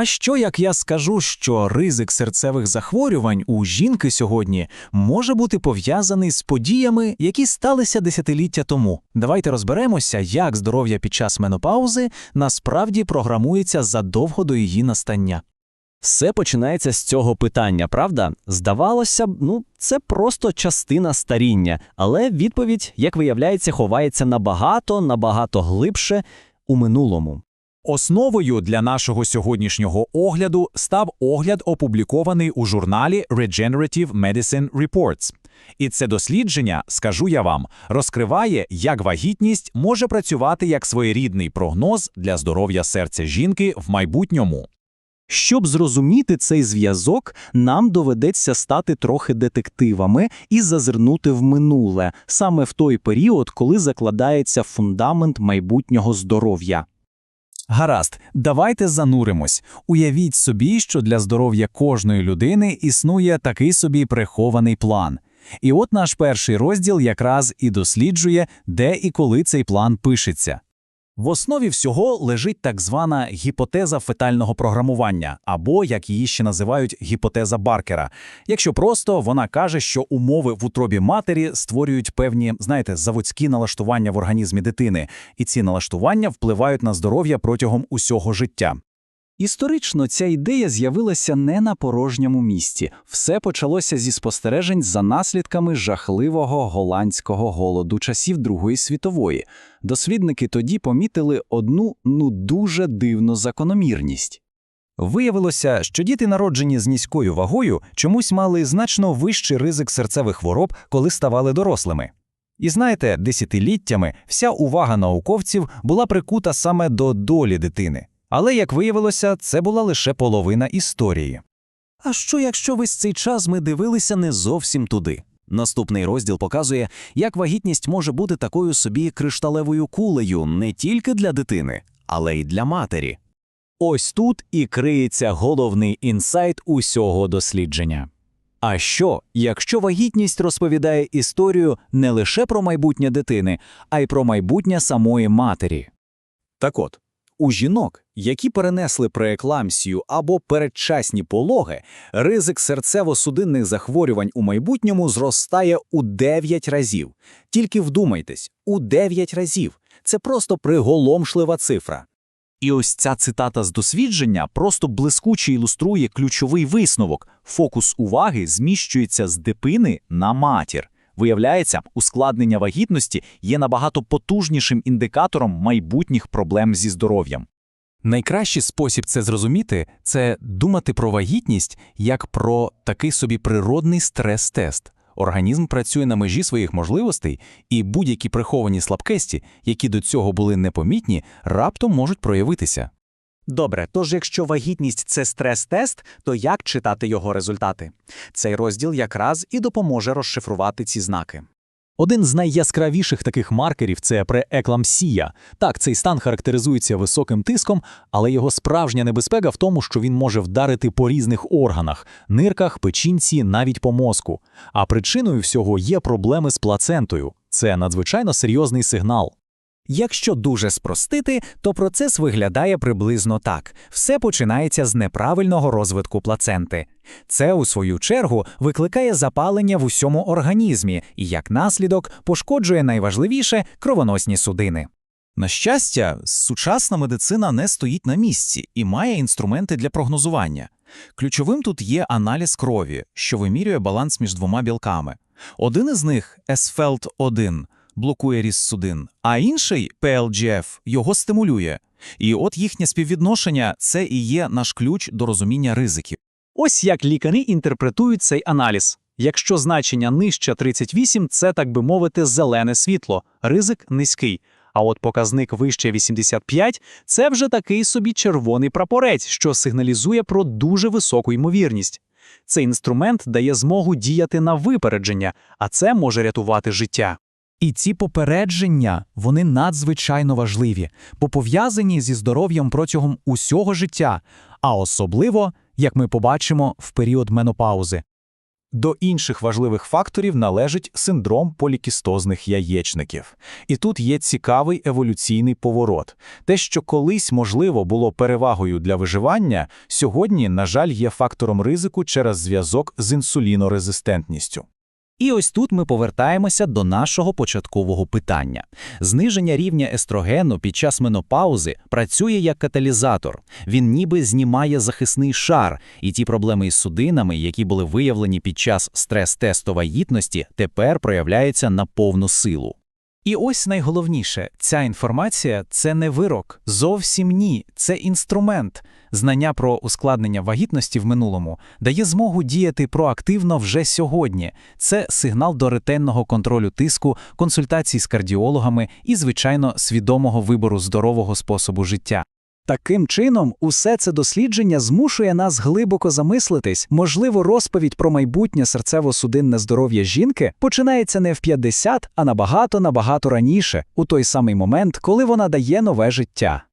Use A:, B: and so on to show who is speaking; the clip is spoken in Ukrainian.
A: А що як я скажу, що ризик серцевих захворювань у жінки сьогодні може бути пов'язаний з подіями, які сталися десятиліття тому? Давайте розберемося, як здоров'я під час менопаузи насправді програмується задовго до її настання.
B: Все починається з цього питання, правда? Здавалося б, ну, це просто частина старіння, але відповідь, як виявляється, ховається набагато, набагато глибше у минулому.
A: Основою для нашого сьогоднішнього огляду став огляд, опублікований у журналі Regenerative Medicine Reports. І це дослідження, скажу я вам, розкриває, як вагітність може працювати як своєрідний прогноз для здоров'я серця жінки в майбутньому.
B: Щоб зрозуміти цей зв'язок, нам доведеться стати трохи детективами і зазирнути в минуле, саме в той період, коли закладається фундамент майбутнього здоров'я.
A: Гаразд, давайте зануримось. Уявіть собі, що для здоров'я кожної людини існує такий собі прихований план. І от наш перший розділ якраз і досліджує, де і коли цей план пишеться. В основі всього лежить так звана гіпотеза фетального програмування, або, як її ще називають, гіпотеза Баркера. Якщо просто, вона каже, що умови в утробі матері створюють певні, знаєте, заводські налаштування в організмі дитини, і ці налаштування впливають на здоров'я протягом усього життя.
B: Історично ця ідея з'явилася не на порожньому місці. Все почалося зі спостережень за наслідками жахливого голландського голоду часів Другої світової. Дослідники тоді помітили одну ну дуже дивну закономірність.
A: Виявилося, що діти, народжені з низькою вагою, чомусь мали значно вищий ризик серцевих хвороб, коли ставали дорослими. І знаєте, десятиліттями вся увага науковців була прикута саме до долі дитини. Але, як виявилося, це була лише половина історії. А що, якщо весь цей час ми дивилися не зовсім туди? Наступний розділ показує, як вагітність може бути такою собі кришталевою кулею не тільки для дитини, але й для матері. Ось тут і криється головний інсайт усього дослідження. А що, якщо вагітність розповідає історію не лише про майбутнє дитини, а й про майбутнє самої матері? Так от, у жінок, які перенесли преекламсію або передчасні пологи, ризик серцево-судинних захворювань у майбутньому зростає у 9 разів. Тільки вдумайтесь, у 9 разів. Це просто приголомшлива цифра. І ось ця цитата з дослідження просто блискуче ілюструє ключовий висновок. Фокус уваги зміщується з дитини на матір. Виявляється, ускладнення вагітності є набагато потужнішим індикатором майбутніх проблем зі здоров'ям. Найкращий спосіб це зрозуміти це думати про вагітність як про такий собі природний стрес-тест. Організм працює на межі своїх можливостей, і будь-які приховані слабкості, які до цього були непомітні, раптом можуть проявитися.
C: Добре, тож якщо вагітність це стрес-тест, то як читати його результати? Цей розділ якраз і допоможе розшифрувати ці знаки.
A: Один з найяскравіших таких маркерів це преекламсія. Так, цей стан характеризується високим тиском, але його справжня небезпека в тому, що він може вдарити по різних органах нирках, печінці, навіть по мозку. А причиною всього є проблеми з плацентою. Це надзвичайно серйозний сигнал.
C: Якщо дуже спростити, то процес виглядає приблизно так: все починається з неправильного розвитку плаценти. Це, у свою чергу, викликає запалення в усьому організмі і, як наслідок, пошкоджує найважливіше кровоносні судини.
A: На щастя, сучасна медицина не стоїть на місці і має інструменти для прогнозування. Ключовим тут є аналіз крові, що вимірює баланс між двома білками. Один із них SFELT-1 блокує ріст судин, а інший PLGF його стимулює. І от їхнє співвідношення це і є наш ключ до розуміння ризиків.
C: Ось як лікарі інтерпретують цей аналіз. Якщо значення нижче 38 – це, так би мовити, зелене світло, ризик низький. А от показник вище 85 – це вже такий собі червоний прапорець, що сигналізує про дуже високу ймовірність. Цей інструмент дає змогу діяти на випередження, а це може рятувати життя.
A: І ці попередження вони надзвичайно важливі, бо пов'язані зі здоров'ям протягом усього життя, а особливо, як ми побачимо, в період менопаузи. До інших важливих факторів належить синдром полікістозних яєчників. І тут є цікавий еволюційний поворот. Те, що колись, можливо, було перевагою для виживання, сьогодні, на жаль, є фактором ризику через зв'язок з інсулінорезистентністю.
B: І ось тут ми повертаємося до нашого початкового питання. Зниження рівня естрогену під час менопаузи працює як каталізатор. Він ніби знімає захисний шар, і ті проблеми із судинами, які були виявлені під час стрес-тесту вагітності, тепер проявляються на повну силу. І ось найголовніше, ця інформація – це не вирок, зовсім ні, це інструмент. Знання про ускладнення вагітності в минулому дає змогу діяти проактивно вже сьогодні. Це сигнал до ретельного контролю тиску, консультацій з кардіологами і, звичайно, свідомого вибору здорового способу життя. Таким чином, усе це дослідження змушує нас глибоко замислитись. Можливо, розповідь про майбутнє серцево-судинне здоров'я жінки починається не в 50, а набагато набагато раніше, у той самий момент, коли вона дає нове життя.